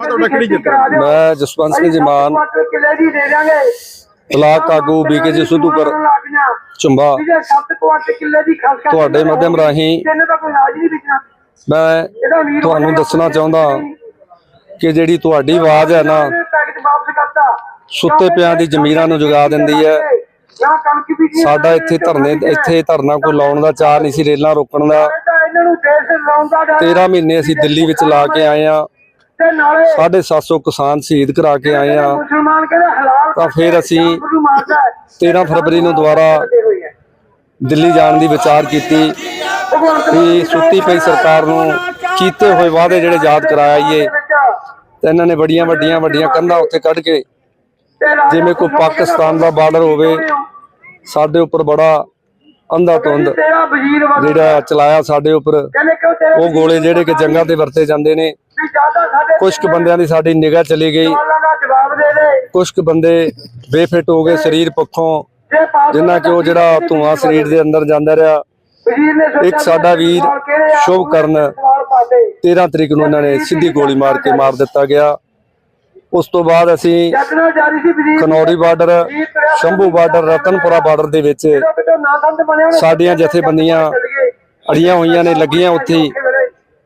ਤੁਹਾਡਾ ਕਿਹੜੀ ਜਿੱਤ ਮੈਂ ਜਸਵੰਤ ਸਿੰਘ ਜੀ ਮਾਨ ਕਿਲੇ ਦੀ ਦੇ ਦਿਆਂਗੇ। ਬਲਾਕ ਆਗੂ ਬੀਕੇ ਜੀ ਸਿੱਧੂਪੁਰ ਚੁੰਬਾ। ਇਹਦੇ 7 ਕੁਆਟਰ ਕਿੱਲੇ ਦੀ ਖਾਸ ਕਰ ਤੁਹਾਡੇ ਮਾਧਿਅਮ ਰਾਹੀਂ ਮੈਂ ਤੁਹਾਨੂੰ ਦੱਸਣਾ ਚਾਹੁੰਦਾ ਕਿ ਜਿਹੜੀ ਤੁਹਾਡੀ ਆਵਾਜ਼ ਹੈ ਨਾ ਸੁੱਤੇ ਪਿਆਂ ਦੀ ਜ਼ਮੀਰਾਂ ਨੂੰ ਜਗਾ ਦਿੰਦੀ ਹੈ। ਸਾਡਾ ਇੱਥੇ ਧਰਨੇ ਇੱਥੇ ਧਰਨਾ ਕੋਈ ਲਾਉਣ ਦਾ ਚਾਹ ਨਹੀਂ ਸੀ ਰੇਲਾਂ ਰੋਕਣ ਦਾ। ਤਾਂ ਇਹਨਾਂ ਨੂੰ ਦੇਸ਼ ਲਾਉਣ ਦਾ ਡਰ 13 ਮਹੀਨੇ ਅਸੀਂ ਦਿੱਲੀ ਵਿੱਚ ਲਾ ਕੇ ਆਏ ਆ ਤੇ ਨਾਲੇ 750 ਕਿਸਾਨ ਸ਼ਹੀਦ ਕਰਾ ਕੇ ਆਏ ਆ। ਮੁਸਲਮਾਨ ਕਹਿੰਦੇ ਹਲਾਲ ਤਾਂ ਫਿਰ ਅਸੀਂ ਨੂੰ ਮਾਰਦਾ ਹੈ 13 ਫਰਵਰੀ ਨੂੰ ਦੁਬਾਰਾ ਦਿੱਲੀ ਜਾਣ ਦੀ ਵਿਚਾਰ ਕੀਤੀ ਵੀ ਸੁੱਤੀ ਪਈ ਸਰਕਾਰ ਨੂੰ ਕੀਤੇ ਹੋਏ ਵਾਅਦੇ ਜਿਹੜੇ ਯਾਦ ਕਰਾਈਏ ਤੇ ਇਹਨਾਂ ਨੇ ਵੱਡੀਆਂ ਵੱਡੀਆਂ ਵੱਡੀਆਂ ਕੰਧਾਂ ਉੱਤੇ ਕੱਢ ਕੇ ਜਿਵੇਂ ਕੋਈ ਪਾਕਿਸਤਾਨ ਦਾ ਬਾਰਡਰ ਹੋਵੇ ਸਾਡੇ ਉੱਪਰ ਬੜਾ ਅੰਧਾ ਵਾ ਜਿਹੜਾ ਚਲਾਇਆ ਸਾਡੇ ਉੱਪਰ ਉਹ ਗੋਲੇ ਜਿਹੜੇ ਕਿ ਜੰਗਾਂ ਤੇ ਵਰਤੇ ਜਾਂਦੇ ਨੇ। ਕੁਝ ਕੁ ਬੰਦਿਆਂ ਦੀ ਸਾਡੀ ਨਿਗਾਹ ਚਲੀ ਗਈ। ਕੁਝ ਕੁ ਬੰਦੇ ਬੇਫਿੱਟ ਹੋ ਗਏ ਸਰੀਰ ਪੱਖੋਂ ਜਿੰਨਾ ਕਿ ਉਹ ਜਿਹੜਾ ਧੂਆਂ ਸਰੀਰ ਦੇ ਅੰਦਰ ਜਾਂਦਾ ਰਿਹਾ। ਇੱਕ ਸਾਡਾ ਵੀਰ? ਸ਼ੁਭ ਕਰਨ ਸਵਾਲ ਪਾਤੇ। 13 ਤਰੀਕ ਨੂੰ ਇਹਨਾਂ ਨੇ ਸਿੱਧੀ ਗੋਲੀ ਮਾਰ ਕੇ ਮਾਰ ਦਿੱਤਾ ਗਿਆ। ਉਸ ਤੋਂ ਬਾਅਦ ਅਸੀਂ Khanauri border Shambhu border Ratanpura border ਦੇ ਵਿੱਚ ਸਾਡੀਆਂ ਜਥੇਬੰਦੀਆਂ ਅੜੀਆਂ ਹੋਈਆਂ ਨੇ ਲੱਗੀਆਂ ਉੱਥੇ।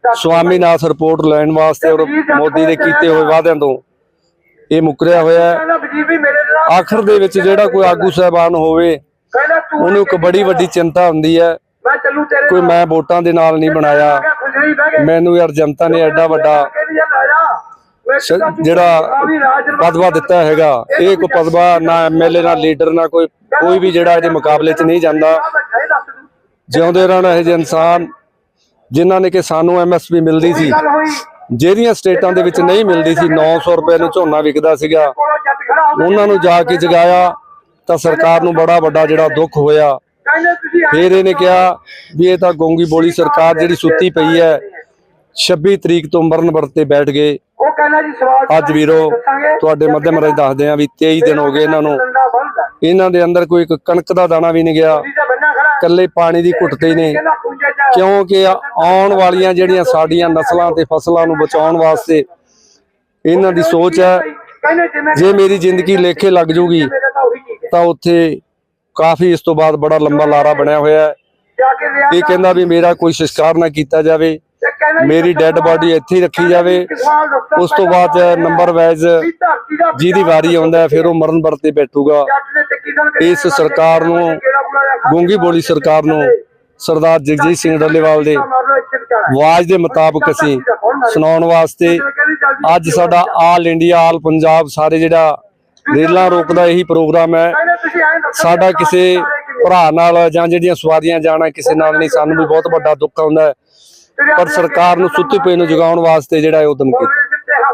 ਸਵਾਮੀਨਾਥ ਰਿਪੋਰਟ ਲੈਣ ਵਾਸਤੇ ਔਰ ਮੋਦੀ ਦੇ ਕੀਤੇ ਹੋਏ ਵਾਅਦਿਆਂ ਤੋਂ। ਇਹ ਮੁਕਰਿਆ ਹੋਇਆ ਆਖਰ ਦੇ ਵਿੱਚ ਜਿਹੜਾ ਕੋਈ ਆਗੂ ਸਾਹਿਬਾਨ ਹੋਵੇ ਉਹਨੂੰ ਇੱਕ ਬੜੀ ਵੱਡੀ ਚਿੰਤਾ ਹੁੰਦੀ ਹੈ। ਕੋਈ ਮੈਂ ਵੋਟਾਂ ਦੇ ਨਾਲ ਨਹੀਂ ਬਣਾਇਆ। ਮੈਨੂੰ ਯਾਰ ਜਨਤਾ ਨੇ ਐਡਾ ਵੱਡਾ ਜਿਹੜਾ ਪਦਵਾ ਦਿੱਤਾ ਹੈਗਾ ਇਹ ਕੋਈ ਪਦਵਾ ਨਾ ਐਮਐਲਏ ਨਾ ਲੀਡਰ ਨਾ ਕੋਈ ਕੋਈ ਵੀ ਜਿਹੜਾ ਇਹਦੇ ਮੁਕਾਬਲੇ 'ਚ ਨਹੀਂ ਜਾਂਦਾ। ਜਿਉਂਦੇ ਰਹਿਣ ਇਹ ਜਿਹੇ ਇਨਸਾਨ ਜਿਨ੍ਹਾਂ ਨੇ ਕਿ ਸਾਨੂੰ ਐਮਐਸਪੀ ਮਿਲਦੀ ਸੀ। ਜਿਹੜੀਆਂ ਸਟੇਟਾਂ ਦੇ ਵਿੱਚ ਨਹੀਂ ਮਿਲਦੀ ਸੀ 900 ਰੁਪਏ ਨੂੰ ਝੋਨਾ ਵਿਕਦਾ ਸੀਗਾ। ਉਹਨਾਂ ਨੂੰ ਜਾ ਕੇ ਜਗਾਇਆ ਤਾਂ ਸਰਕਾਰ ਨੂੰ ਬੜਾ ਵੱਡਾ ਜਿਹੜਾ ਦੁੱਖ ਹੋਇਆ। ਫਿਰ ਇਹਨੇ ਕਿਹਾ ਵੀ ਇਹ ਤਾਂ ਗੋਂਗੀ ਬੋਲੀ ਸਰਕਾਰ ਜਿਹੜੀ ਸੁੱਤੀ ਪਈ ਹੈ 26 ਤਰੀਕ ਤੋਂ ਮਰਨ ਵਰਤ ਬੈਠ ਗਏ। ਉਹ ਕਹਿੰਦਾ ਜੀ ਸਵਾਲ ਅੱਜ ਵੀਰੋ ਤੁਹਾਡੇ ਮੱਧਮ ਰਾਜ ਦੱਸਦੇ ਆ ਵੀ 23 ਦਿਨ ਹੋ ਗਏ ਇਹਨਾਂ ਨੂੰ। ਇਹਨਾਂ ਦੇ ਅੰਦਰ ਕੋਈ ਇੱਕ ਕਣਕ ਦਾ ਦਾਣਾ ਵੀ ਨਹੀਂ ਗਿਆ। ਕੱਲੇ ਪਾਣੀ ਦੀ ਘੁੱਟ ਤੇ ਹੀ ਨੇ ਕਿਉਂਕਿ ਆਉਣ ਵਾਲੀਆਂ ਜਿਹੜੀਆਂ ਸਾਡੀਆਂ ਨਸਲਾਂ ਤੇ ਫਸਲਾਂ ਨੂੰ ਬਚਾਉਣ ਵਾਸਤੇ ਇਹਨਾਂ ਦੀ ਸੋਚ ਹੈ ਜੇ ਮੇਰੀ ਜ਼ਿੰਦਗੀ ਲੇਖੇ ਲੱਗ ਜੂਗੀ ਤਾਂ ਉੱਥੇ ਕਾਫੀ ਇਸ ਤੋਂ ਬਾਅਦ ਬੜਾ ਲੰਬਾ ਲਾਰਾ ਬਣਿਆ ਹੋਇਆ ਹੈ। ਇਹ ਕਹਿੰਦਾ ਵੀ ਮੇਰਾ ਕੋਈ ਸੰਸਕਾਰ ਨਾ ਕੀਤਾ ਜਾਵੇ। ਮੇਰੀ ਡੈੱਡ ਬਾਡੀ ਇੱਥੇ ਹੀ ਰੱਖੀ ਜਾਵੇ। ਉਸ ਤੋਂ ਬਾਅਦ ਨੰਬਰ ਵਾਈਜ਼ ਜਿਹਦੀ ਵਾਰੀ ਆਉਂਦਾ ਫਿਰ ਉਹ ਮਰਨ ਵਰਤ ਤੇ ਬੈਠੂਗਾ ਇਸ ਸਰਕਾਰ ਨੂੰ ਗੂੰਗੀ ਬੋਲੀ ਸਰਕਾਰ ਨੂੰ ਸਰਦਾਰ ਜਗਜੀਤ ਸਿੰਘ ਡੱਲੇਵਾਲ ਦੇ ਆਵਾਜ਼ ਦੇ ਮੁਤਾਬਕ ਅਸੀਂ ਸੁਣਾਉਣ ਵਾਸਤੇ ਅੱਜ ਸਾਡਾ ਆਲ ਇੰਡੀਆ ਆਲ ਪੰਜਾਬ ਸਾਰੇ ਜਿਹੜਾ ਰੇਲਾਂ ਰੋਕਦਾ ਇਹੀ ਪ੍ਰੋਗਰਾਮ ਹੈ। ਸਾਡਾ ਕਿਸੇ ਭਰਾ ਨਾਲ ਜਾਂ ਜਿਹੜੀਆਂ ਸਵਾਰੀਆਂ ਜਾਣਾ ਕਿਸੇ ਨਾਲ ਨਹੀਂ ਸਾਨੂੰ ਵੀ ਬਹੁਤ ਵੱਡਾ ਦੁੱਖ ਆਉਂਦਾ ਪਰ ਸਰਕਾਰ ਨੂੰ ਸੁੱਤੀ ਪਈ ਨੂੰ ਜਗਾਉਣ ਵਾਸਤੇ ਜਿਹੜਾ ਇਹ ਉਦਮ ਕੀਤਾ